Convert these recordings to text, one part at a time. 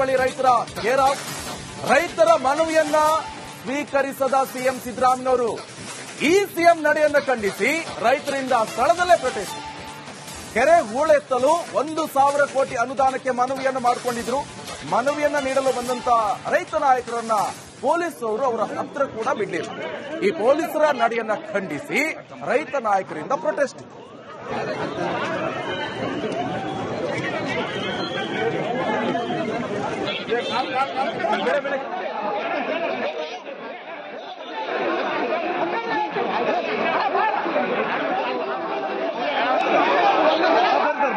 ಬಳಿ ರೈತರ ರೈತರ ಮನವಿಯನ್ನ ಸ್ವೀಕರಿಸದ ಸಿಎಂ ಸಿದ್ದರಾಮಯ್ಯನವರು, ಈ ಸಿಎಂ ನಡೆಯನ್ನ ಖಂಡಿಸಿ ರೈತರಿಂದ ಸ್ಥಳದಲ್ಲೇ ಪ್ರೊಟೆಸ್ಟ್ ಕೆರೆ ಹೂಳೆತ್ತಲು ಒಂದು ಸಾವಿರ ಕೋಟಿ ಅನುದಾನಕ್ಕೆ ಮನವಿಯನ್ನು ಮಾಡಿಕೊಂಡಿದ್ರು. ಮನವಿಯನ್ನ ನೀಡಲು ಬಂದಂತ ರೈತ ನಾಯಕರನ್ನ ಪೊಲೀಸರು ಅವರ ಹತ್ರ ಕೂಡ ಬಿಡಲಿಲ್ಲ. ಈ ಪೊಲೀಸರ ನಡೆಯನ್ನ ಖಂಡಿಸಿ ರೈತ ನಾಯಕರಿಂದ ಪ್ರೊಟೆಸ್ಟ್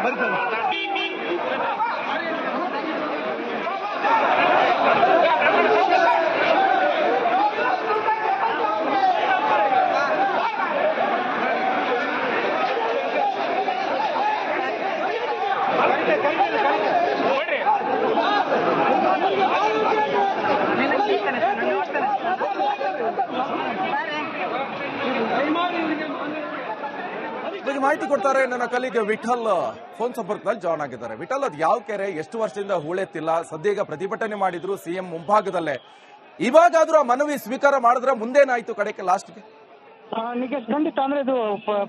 बंद ಮಾಹಿತಿ ಕೊಡ್ತಾರೆ, ನನ್ನ ಕಲಿಗೆ ವಿಠಲ್ ಫೋನ್ ಸಂಪರ್ಕದಲ್ಲಿ ಜಾಯ್ನ್ ಆಗಿದ್ದಾರೆ. ವಿಠಲ್, ಅದು ಯಾವ ಕೆರೆ? ಎಷ್ಟು ವರ್ಷದಿಂದ ಹೂಳೆತ್ತಿಲ್ಲ? ಸದ್ಯ ಪ್ರತಿಭಟನೆ ಮಾಡಿದ್ರು, ಸಿಎಂ ಮುಂಭಾಗದಲ್ಲೇ. ಇವಾಗಾದ್ರೂ ಆ ಮನವಿ ಸ್ವೀಕಾರ ಮಾಡಿದ್ರೆ ಮುಂದೇನಾಯ್ತು ಕಡೆಗೆ ಲಾಸ್ಟ್ಗೆ? ಆ, ನಿಖಿಲ್ ಖಂಡಿತ ಅಂದ್ರೆ ಇದು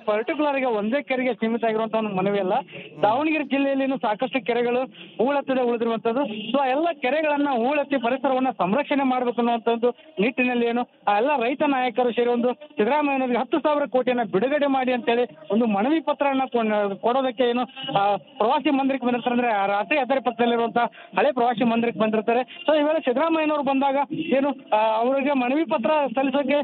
ಪರ್ಟಿಕ್ಯುಲರ್ ಆಗಿ ಒಂದೇ ಕೆರೆಗೆ ಸೀಮಿತ ಆಗಿರುವಂತ ಒಂದು ಮನವಿ ಅಲ್ಲ. ದಾವಣಗೆರೆ ಜಿಲ್ಲೆಯಲ್ಲಿ ಸಾಕಷ್ಟು ಕೆರೆಗಳು ಹೂಳೆತ್ತದೆ ಉಳಿದಿರುವಂತದ್ದು ಸೊ ಆ ಎಲ್ಲ ಕೆರೆಗಳನ್ನ ಹೂಳೆತ್ತಿ ಪರಿಸರವನ್ನ ಸಂರಕ್ಷಣೆ ಮಾಡಬೇಕು ಅನ್ನುವಂಥದ್ದು ನಿಟ್ಟಿನಲ್ಲಿ ಏನು ಆ ಎಲ್ಲ ರೈತ ನಾಯಕರು ಸೇರಿ ಒಂದು ಸಿದ್ದರಾಮಯ್ಯನವರಿಗೆ ಹತ್ತು ಸಾವಿರ ಕೋಟಿಯನ್ನ ಬಿಡುಗಡೆ ಮಾಡಿ ಅಂತೇಳಿ ಒಂದು ಮನವಿ ಪತ್ರವನ್ನ ಕೊಂಡ್- ಕೊಡೋದಕ್ಕೆ ಏನು ಪ್ರವಾಸಿ ಮಂದಿರಕ್ಕೆ ಬಂದಿರ್ತಾರೆ. ಅಂದ್ರೆ ಆ ರಾಷ್ಟ್ರೀಯ ಹೆದ್ದಾರಿ ಪಕ್ಕದಲ್ಲಿರುವಂತಹ ಹಳೆ ಪ್ರವಾಸಿ ಮಂದಿರಕ್ಕೆ ಬಂದಿರ್ತಾರೆ. ಸೊ ಇವೆಲ್ಲ ಸಿದ್ದರಾಮಯ್ಯನವರು ಬಂದಾಗ ಏನು ಅವರಿಗೆ ಮನವಿ ಪತ್ರ ಸಲ್ಲಿಸೋಕೆ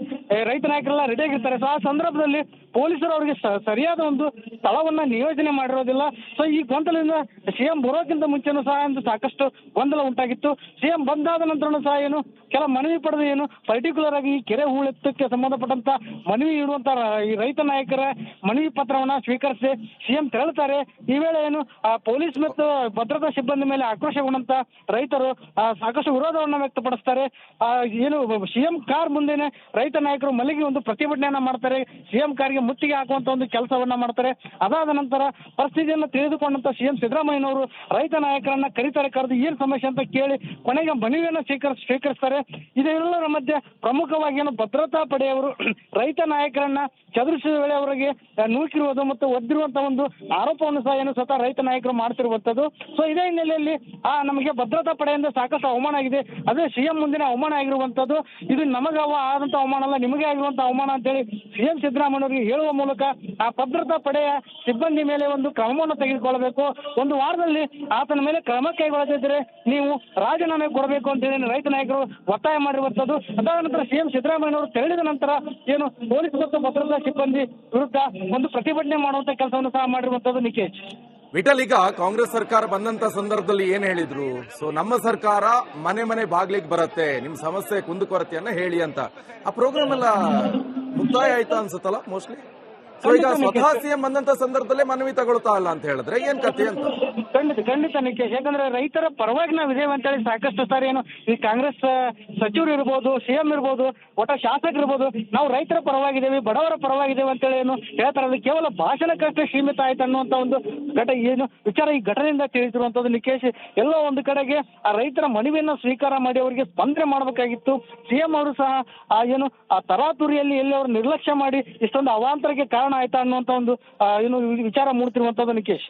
ರೈತ ನಾಯಕರೆಲ್ಲ ರೆಡಿ ಆಗಿರ್ತಾರೆ ಸೊ ಆ ಸಂದರ್ಭದಲ್ಲಿ ಪೊಲೀಸರು ಅವರಿಗೆ ಸರಿಯಾದ ಒಂದು ಸ್ಥಳವನ್ನ ನಿಯೋಜನೆ ಮಾಡಿರೋದಿಲ್ಲ. ಸೊ ಈ ಗೊಂದಲದಿಂದ ಸಿಎಂ ಬರೋಕ್ಕಿಂತ ಮುಂಚೆನೂ ಸಹ ಒಂದು ಸಾಕಷ್ಟು ಗೊಂದಲ ಉಂಟಾಗಿತ್ತು. ಸಿಎಂ ಬಂದಾದ ನಂತರನೂ ಸಹ ಏನು ಕೆಲ ಮನವಿ ಪಡೆದ ಏನು ಪರ್ಟಿಕ್ಯುಲರ್ ಆಗಿ ಈ ಕೆರೆ ಹೂಳೆತ್ತಕ್ಕೆ ಸಂಬಂಧಪಟ್ಟಂತ ಮನವಿ ಇಡುವಂತ ಈ ರೈತ ನಾಯಕರ ಮನವಿ ಪತ್ರವನ್ನ ಸ್ವೀಕರಿಸಿ ಸಿಎಂ ತೆರಳುತ್ತಾರೆ. ಈ ವೇಳೆ ಏನು ಆ, ಪೊಲೀಸ್ ಮತ್ತು ಭದ್ರತಾ ಸಿಬ್ಬಂದಿ ಮೇಲೆ ಆಕ್ರೋಶಗೊಂಡಂತ ರೈತರು ಸಾಕಷ್ಟು ವಿರೋಧವನ್ನ ವ್ಯಕ್ತಪಡಿಸ್ತಾರೆ. ಏನು ಸಿಎಂ ಕಾರ್ ಮುಂದೆನೆ ರೈತ ನಾಯಕರು ಮಲ್ಲಿಗೆ ಒಂದು ಪ್ರತಿಭಟನೆಯನ್ನ ಮಾಡ್ತಾರೆ ಸಿಎಂ ಕಾರಿಗೆ ಮುತ್ತಿಗೆ ಹಾಕುವಂತ ಒಂದು ಕೆಲಸವನ್ನ ಮಾಡ್ತಾರೆ. ಅದಾದ ನಂತರ ಪರಿಸ್ಥಿತಿಯನ್ನು ತಿಳಿದುಕೊಂಡಂತ ಸಿಎಂ ಸಿದ್ದರಾಮಯ್ಯನವರು ರೈತ ನಾಯಕರನ್ನ ಕರೀತಾರೆ, ಕರೆದು ಏನ್ ಸಮಸ್ಯೆ ಅಂತ ಕೇಳಿ ಕೊನೆಗೆ ಮನವಿಯನ್ನ ಸ್ವೀಕರ್, ಸ್ವೀಕರಿಸ್ತಾರೆ. ಇದೆಲ್ಲರ ಮಧ್ಯೆ ಪ್ರಮುಖವಾಗಿ ಏನು ಭದ್ರತಾ ಪಡೆಯವರು ರೈತ ನಾಯಕರನ್ನ ಚದುರಿಸಿದ ವೇಳೆ ಅವರಿಗೆ ನೂಕಿರುವುದು ಮತ್ತು ಒದ್ದಿರುವಂತ ಒಂದು ಆರೋಪವನ್ನು ಸಹ ಏನು ಸ್ವತಃ ರೈತ ನಾಯಕರು ಮಾಡ್ತಿರುವಂತದ್ದು. ಸೊ ಇದೇ ಹಿನ್ನೆಲೆಯಲ್ಲಿ, ಆ, ನಮಗೆ ಭದ್ರತಾ ಪಡೆಯಿಂದ ಸಾಕಷ್ಟು ಅವಮಾನ ಆಗಿದೆ. ಅದೇ ಸಿಎಂ ಮುಂದಿನ ಅವಮಾನ ಆಗಿರುವಂತದ್ದು. ಇದು ನಮಗ ಆದಂತ ಅವಮಾನ ಅಲ್ಲ, ನಿಮಗೆ ಆಗಿರುವಂತ ಅವಮಾನ ಅಂತೇಳಿ ಸಿಎಂ ಸಿದ್ದರಾಮಯ್ಯನವರಿಗೆ ಹೇಳುವ ಮೂಲಕ ಆ ಭದ್ರತಾ ಪಡೆಯ ಸಿಬ್ಬಂದಿ ಮೇಲೆ ಒಂದು ಕ್ರಮವನ್ನು ತೆಗೆದುಕೊಳ್ಳಬೇಕು. ಒಂದು ವಾರದಲ್ಲಿ ಆತನ ಮೇಲೆ ಕ್ರಮ ಕೈಗೊಳ್ಳದಿದ್ದರೆ ನೀವು ರಾಜೀನಾಮೆ ಕೊಡಬೇಕು ಅಂತ ಹೇಳಿ ರೈತ ನಾಯಕರು ಒತ್ತಾಯ ಮಾಡಿರುವಂತದ್ದು. ಅದಾದ ನಂತರ ಸಿಎಂ ಸಿದ್ದರಾಮಯ್ಯನವರು ತೆರಳಿದ ನಂತರ ಏನು ಪೊಲೀಸ್ ಮತ್ತು ಭದ್ರತಾ ಸಿಬ್ಬಂದಿ ವಿರುದ್ಧ ಒಂದು ಪ್ರತಿಭಟನೆ ಮಾಡುವಂತ ಕೆಲಸವನ್ನು ಸಹ ಮಾಡಿರುವಂತದ್ದು ನಿಖೇಶ್ ವಿಠಲ್, ಈಗ ಕಾಂಗ್ರೆಸ್ ಸರ್ಕಾರ ಬಂದಂತ ಸಂದರ್ಭದಲ್ಲಿ ಏನ್ ಹೇಳಿದ್ರು? ಸೊ ನಮ್ಮ ಸರ್ಕಾರ ಮನೆ ಮನೆ ಬಾಗ್ಲಿಕ್ ಬರುತ್ತೆ, ನಿಮ್ ಸಮಸ್ಯೆ ಕುಂದುಕೊರತೆಯನ್ನ ಹೇಳಿ ಅಂತ. ಆ ಪ್ರೋಗ್ರಾಮ್ ಎಲ್ಲ ಮುಕ್ತಾಯ ಆಯ್ತಾ ಅನ್ಸುತ್ತಲ್ಲ ಮೋಸ್ಟ್ಲಿ ಸೊ ಈಗ ಸ್ವತಃ ಸಿಎಂ ಬಂದಂತ ಸಂದರ್ಭದಲ್ಲೇ ಮನವಿ ತಗೊಳ್ತಾ ಇಲ್ಲ ಅಂತ ಹೇಳಿದ್ರೆ ಏನ್ ಕಥೆ ಅಂತ? ಖಂಡಿತ ಖಂಡಿತ ನಿಖೇಶ್ ಯಾಕಂದ್ರೆ ರೈತರ ಪರವಾಗಿ ನಾವು ಇದೇವೆ ಅಂತೇಳಿ ಸಾಕಷ್ಟು ಸಾರಿ ಏನು ಈ ಕಾಂಗ್ರೆಸ್ ಸಚಿವರು ಇರ್ಬೋದು ಸಿಎಂ ಇರ್ಬೋದು ಒಟ್ಟ ಶಾಸಕರು ಇರ್ಬೋದು ನಾವು ರೈತರ ಪರವಾಗಿದ್ದೇವೆ ಬಡವರ ಪರವಾಗಿದ್ದೇವೆ ಅಂತೇಳಿ ಏನು ಹೇಳ್ತಾರೆ. ಅದು ಕೇವಲ ಭಾಷಣಕ್ಕಷ್ಟೇ ಸೀಮಿತ ಆಯ್ತು ಅನ್ನುವಂತ ಒಂದು ಘಟ ಏನು ವಿಚಾರ ಈ ಘಟನೆಯಿಂದ ತಿಳಿಸಿರುವಂತದ್ದು ನಿಖೇಶ್ ಎಲ್ಲೋ ಒಂದು ಕಡೆಗೆ ಆ ರೈತರ ಮನವಿಯನ್ನ ಸ್ವೀಕಾರ ಮಾಡಿ ಅವರಿಗೆ ಸ್ಪಂದನೆ ಮಾಡಬೇಕಾಗಿತ್ತು. ಸಿಎಂ ಅವರು ಸಹ ಆ ಏನು ಆ ತರಾತುರಿಯಲ್ಲಿ ಎಲ್ಲಿ ಅವರು ನಿರ್ಲಕ್ಷ್ಯ ಮಾಡಿ ಇಷ್ಟೊಂದು ಅವಾಂತರಕ್ಕೆ ಕಾರಣ ಆಯ್ತಾ ಅನ್ನುವಂತ ಒಂದು ಏನು ವಿಚಾರ ಮೂಡ್ತಿರುವಂತದ್ದು Nikhesh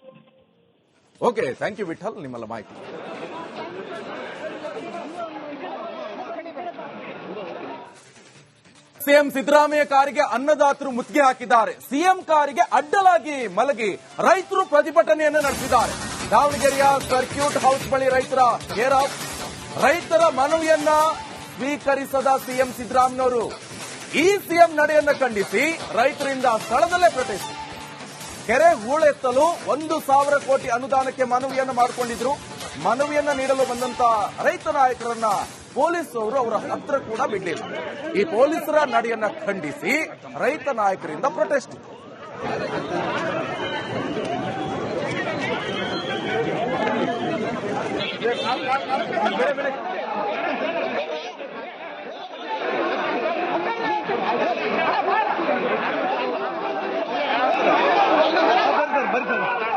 okay thank you Vittal, ನಿಮ್ಮೆಲ್ಲ ಮಾಹಿತಿ. ಸಿಎಂ ಸಿದ್ದರಾಮಯ್ಯ ಕಾರಿಗೆ ಅನ್ನದಾತರು ಮುತ್ತಿಗೆ ಹಾಕಿದ್ದಾರೆ. ಸಿಎಂ ಕಾರಿಗೆ ಅಡ್ಡಲಾಗಿ ಮಲಗಿ ರೈತರು ಪ್ರತಿಭಟನೆಯನ್ನು ನಡೆಸಿದ್ದಾರೆ. ದಾವಣಗೆರೆಯ ಸರ್ಕ್ಯೂಟ್ ಹೌಸ್ ಬಳಿ ರೈತರ ರೈತರ ಮನವಿಯನ್ನ ಸ್ವೀಕರಿಸದ ಸಿಎಂ ಸಿದ್ದರಾಮಯ್ಯನವರು. ಈ ಸಿಎಂ ನಡೆಯನ್ನು ಖಂಡಿಸಿ ರೈತರಿಂದ ಸ್ಥಳದಲ್ಲೇ ಪ್ರತಿಷ್ಠೆ. ಕೆರೆ ಹೂಳೆತ್ತಲು ಒಂದು ಸಾವಿರ ಕೋಟಿ ಅನುದಾನಕ್ಕೆ ಮನವಿಯನ್ನು ಮಾಡಿಕೊಂಡಿದ್ರು. ಮನವಿಯನ್ನು ನೀಡಲು ಬಂದಂತ ರೈತ ನಾಯಕರನ್ನ ಅವರು ಅವರ ಹತ್ರ ಕೂಡ ಬಿಡಲಿಲ್ಲ. ಈ ಪೊಲೀಸರ ನಡೆಯನ್ನ ಖಂಡಿಸಿ ರೈತ ನಾಯಕರಿಂದ ಪ್ರೊಟೆಸ್ಟ್. Americans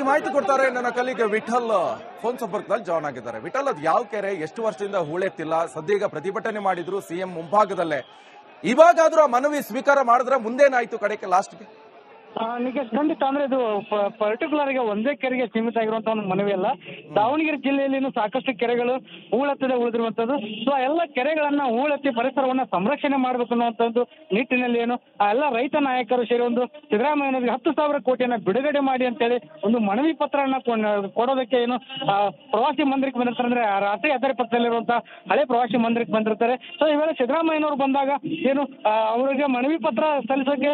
ಬಗ್ಗೆ ಮಾಹಿತಿ ಕೊಡ್ತಾರೆ ನನ್ನ ಕಲ್ಲಿಗೆ ವಿಠಲ್. ಫೋನ್ ಸಂಪರ್ಕದಲ್ಲಿ ಜಾಯ್ನ್ ಆಗಿದ್ದಾರೆ. ವಿಠಲ್, ಅದು ಯಾವ ಕೆರೆ? ಎಷ್ಟು ವರ್ಷದಿಂದ ಹೂಳೆತ್ತಿಲ್ಲ ಸದ್ಯ ಈಗ ಪ್ರತಿಭಟನೆ ಮಾಡಿದ್ರು ಸಿಎಂ ಮುಂಭಾಗದಲ್ಲೇ. ಇವಾಗಾದ್ರೂ ಆ ಮನವಿ ಸ್ವೀಕಾರ ಮಾಡಿದ್ರೆ ಮುಂದೇನಾಯ್ತು ಕಡೆಗೆ ಲಾಸ್ಟ್ಗೆ? ಆ, ನಿಖಿಲ್ ಖಂಡಿತ ಅಂದ್ರೆ ಇದು ಪರ್ಟಿಕ್ಯುಲರ್ ಆಗಿ ಒಂದೇ ಕೆರೆಗೆ ಸೀಮಿತ ಆಗಿರುವಂತ ಒಂದು ಮನವಿ ಅಲ್ಲ. ದಾವಣಗೆರೆ ಜಿಲ್ಲೆಯಲ್ಲಿ ಸಾಕಷ್ಟು ಕೆರೆಗಳು ಹೂಳತ್ತದೆ ಉಳಿದಿರುವಂತದ್ದು. ಸೊ ಎಲ್ಲ ಕೆರೆಗಳನ್ನ ಹೂಳೆತ್ತಿ ಪರಿಸರವನ್ನ ಸಂರಕ್ಷಣೆ ಮಾಡಬೇಕು ಅನ್ನುವಂಥದ್ದು ನಿಟ್ಟಿನಲ್ಲಿ ಏನು ಆ ಎಲ್ಲ ರೈತ ನಾಯಕರು ಸೇರಿ ಒಂದು ಸಿದ್ದರಾಮಯ್ಯನವರಿಗೆ ಹತ್ತು ಸಾವಿರ ಕೋಟಿಯನ್ನ ಬಿಡುಗಡೆ ಮಾಡಿ ಅಂತೇಳಿ ಒಂದು ಮನವಿ ಪತ್ರವನ್ನ ಕೊಂಡ್- ಕೊಡೋದಕ್ಕೆ ಏನು ಪ್ರವಾಸಿ ಮಂದಿರಕ್ಕೆ ಬಂದಿರ್ತಾರೆ ಅಂದ್ರೆ ಆ ರಾಷ್ಟ್ರೀಯ ಹೆದ್ದಾರಿ ಪಕ್ಕದಲ್ಲಿರುವಂತಹ ಹಳೆ ಪ್ರವಾಸಿ ಮಂದಿರಕ್ಕೆ ಬಂದಿರ್ತಾರೆ. ಸೊ ಇವೆಲ್ಲ ಸಿದ್ದರಾಮಯ್ಯನವರು ಬಂದಾಗ ಏನು ಅವರಿಗೆ ಮನವಿ ಪತ್ರ ಸಲ್ಲಿಸೋಕೆ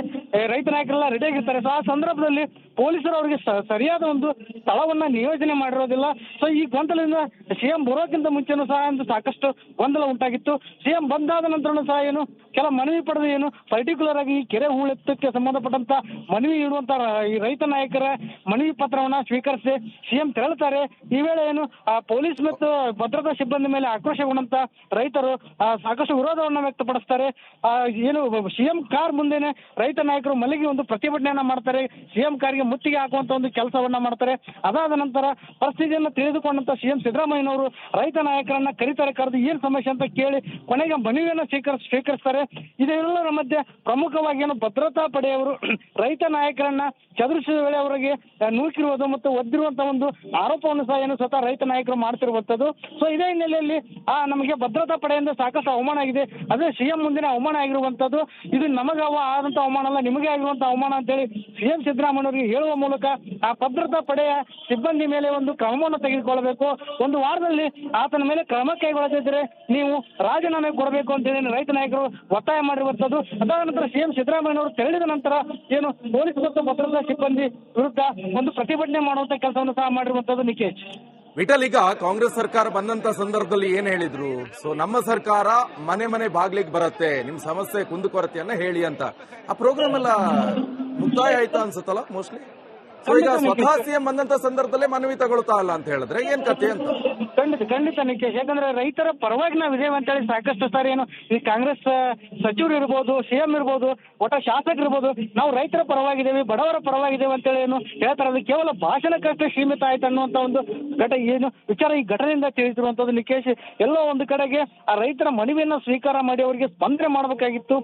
ರೈತ ನಾಯಕರೆಲ್ಲ ರೆಡಿ ಆಗಿರ್ತಾರೆ ಸೊ ಆ ಸಂದರ್ಭದಲ್ಲಿ ಪೊಲೀಸರು ಅವರಿಗೆ ಸರಿಯಾದ ಒಂದು ಸ್ಥಳವನ್ನ ನಿಯೋಜನೆ ಮಾಡಿರೋದಿಲ್ಲ. ಸೊ ಈ ಗೊಂದಲದಿಂದ ಸಿಎಂ ಬರೋಕ್ಕಿಂತ ಮುಂಚೆನೂ ಸಹ ಒಂದು ಸಾಕಷ್ಟು ಗೊಂದಲ ಉಂಟಾಗಿತ್ತು. ಸಿಎಂ ಬಂದಾದ ನಂತರನೂ ಸಹ ಏನು, ಕೆಲ ಮನವಿ ಪಡೆದು ಏನು ಪರ್ಟಿಕ್ಯುಲರ್ ಆಗಿ ಈ ಕೆರೆ ಹೂಳೆತ್ತಕ್ಕೆ ಸಂಬಂಧಪಟ್ಟಂತ ಮನವಿ ಇಡುವಂತ ಈ ರೈತ ನಾಯಕರ ಮನವಿ ಪತ್ರವನ್ನ ಸ್ವೀಕರಿಸಿ ಸಿಎಂ ತೆರಳುತ್ತಾರೆ. ಈ ವೇಳೆ ಏನು, ಆ ಪೊಲೀಸ್ ಮತ್ತು ಭದ್ರತಾ ಸಿಬ್ಬಂದಿ ಮೇಲೆ ಆಕ್ರೋಶಗೊಂಡಂತ ರೈತರು ಸಾಕಷ್ಟು ವಿರೋಧವನ್ನ ವ್ಯಕ್ತಪಡಿಸ್ತಾರೆ. ಏನು, ಸಿಎಂ ಕಾರ್ ಮುಂದೆನೆ ರೈತ ನಾಯಕರು ಮಲಗಿ ಒಂದು ಪ್ರತಿಭಟನೆಯನ್ನ ಮಾಡ್ತಾರೆ ಸಿಎಂ ಕಾರಿಗೆ ಮುತ್ತಿಗೆ ಹಾಕುವಂತ ಒಂದು ಕೆಲಸವನ್ನ ಮಾಡ್ತಾರೆ. ಅದಾದ ನಂತರ ಪರಿಸ್ಥಿತಿಯನ್ನು ತಿಳಿದುಕೊಂಡಂತ ಸಿಎಂ ಸಿದ್ದರಾಮಯ್ಯನವರು ರೈತ ನಾಯಕರನ್ನ ಕರೀತಾರೆ, ಕರೆದು ಏನ್ ಸಮಸ್ಯೆ ಅಂತ ಕೇಳಿ ಕೊನೆಗೆ ಮನವಿಯನ್ನ ಸ್ವೀಕರಿಸ್, ಸ್ವೀಕರಿಸ್ತಾರೆ. ಇದೆಲ್ಲರ ಮಧ್ಯೆ ಪ್ರಮುಖವಾಗಿ ಏನು ಭದ್ರತಾ ಪಡೆಯವರು, ರೈತ ನಾಯಕರನ್ನ ಚದುರಿಸಿದ ವೇಳೆ ಅವರಿಗೆ ನೂಕಿರುವುದು ಮತ್ತು ಒದ್ದಿರುವಂತ ಒಂದು ಆರೋಪವನ್ನು ಸಹ ಏನು ಸ್ವತಃ ರೈತ ನಾಯಕರು ಮಾಡ್ತಿರುವಂತದ್ದು. ಸೊ ಇದೇ ಹಿನ್ನೆಲೆಯಲ್ಲಿ, ಆ, ನಮಗೆ ಭದ್ರತಾ ಪಡೆಯಿಂದ ಸಾಕಷ್ಟು ಅವಮಾನ ಆಗಿದೆ. ಅದೇ ಸಿಎಂ ಮುಂದಿನ ಅವಮಾನ ಆಗಿರುವಂತದ್ದು. ಇದು ನಮಗ ಆದಂತ ಅವಮಾನ ಅಲ್ಲ, ನಿಮಗೆ ಆಗಿರುವಂತ ಅವಮಾನ ಅಂತೇಳಿ ಸಿಎಂ ಸಿದ್ದರಾಮಯ್ಯನವರಿಗೆ ಹೇಳುವ ಮೂಲಕ ಆ ಭದ್ರತಾ ಪಡೆಯ ಸಿಬ್ಬಂದಿ ಮೇಲೆ ಒಂದು ಕ್ರಮವನ್ನು ತೆಗೆದುಕೊಳ್ಳಬೇಕು. ಒಂದು ವಾರದಲ್ಲಿ ಆತನ ಮೇಲೆ ಕ್ರಮ ಕೈಗೊಳ್ಳದಿದ್ದರೆ ನೀವು ರಾಜೀನಾಮೆ ಕೊಡಬೇಕು ಅಂತ ಹೇಳಿ ರೈತ ನಾಯಕರು ಒತ್ತಾಯ ಮಾಡಿರುವಂತದ್ದು ಅದಾದ ನಂತರ ಸಿಎಂ ಸಿದ್ದರಾಮಯ್ಯನವರು ತೆರಳಿದ ನಂತರ ಏನು ಪೊಲೀಸ್ ಮತ್ತು ಭದ್ರತಾ ಸಿಬ್ಬಂದಿ ವಿರುದ್ಧ ಒಂದು ಪ್ರತಿಭಟನೆ ಮಾಡುವಂತ ಕೆಲಸವನ್ನು ಸಹ ಮಾಡಿರುವಂತದ್ದು ನಿಖೇಶ್ ವಿಠಲ್, ಈಗ ಕಾಂಗ್ರೆಸ್ ಸರ್ಕಾರ ಬಂದಂತ ಸಂದರ್ಭದಲ್ಲಿ ಏನ್ ಹೇಳಿದ್ರು? ಸೊ ನಮ್ಮ ಸರ್ಕಾರ ಮನೆ ಮನೆ ಬಾಗ್ಲಿಗೆ ಬರುತ್ತೆ, ನಿಮ್ ಸಮಸ್ಯೆ ಕುಂದುಕೊರತೆಯನ್ನ ಹೇಳಿ ಅಂತ. ಆ ಪ್ರೋಗ್ರಾಮ್ ಎಲ್ಲ ಮುಕ್ತಾಯ ಆಯ್ತಾ ಅನ್ಸುತ್ತಲ್ಲ ಮೋಸ್ಟ್ಲಿ ಸೊ ಈಗ ಸ್ವತಃ ಸಿಎಂ ಬಂದಂತ ಸಂದರ್ಭದಲ್ಲೇ ಮನವಿ ತಗೊಳ್ತಾ ಇಲ್ಲ ಅಂತ ಹೇಳಿದ್ರೆ ಏನ್ ಕತೆ ಅಂತ? ಖಂಡಿತ ಖಂಡಿತ ನಿಖೇಶ್ ಯಾಕಂದ್ರೆ ರೈತರ ಪರವಾಗಿ ನಾವು ಇದೇವೆ ಅಂತೇಳಿ ಸಾಕಷ್ಟು ಸಾರಿ ಏನು ಈ ಕಾಂಗ್ರೆಸ್ ಸಚಿವರು ಇರ್ಬೋದು ಸಿಎಂ ಇರ್ಬೋದು ಒಟ್ಟ ಶಾಸಕರು ಇರ್ಬೋದು ನಾವು ರೈತರ ಪರವಾಗಿದ್ದೇವೆ ಬಡವರ ಪರವಾಗಿದ್ದೇವೆ ಅಂತೇಳಿ ಏನು ಹೇಳ್ತಾರೆ. ಅದು ಕೇವಲ ಭಾಷಣಕ್ಕಷ್ಟೇ ಸೀಮಿತ ಆಯ್ತು ಅನ್ನುವಂತ ಒಂದು ಘಟ ಏನು ವಿಚಾರ ಈ ಘಟನೆಯಿಂದ ತಿಳಿಸಿರುವಂತದ್ದು ನಿಖೇಶ್ ಎಲ್ಲೋ ಒಂದು ಕಡೆಗೆ ಆ ರೈತರ ಮನವಿಯನ್ನ ಸ್ವೀಕಾರ ಮಾಡಿ ಅವರಿಗೆ ಸ್ಪಂದನೆ ಮಾಡಬೇಕಾಗಿತ್ತು.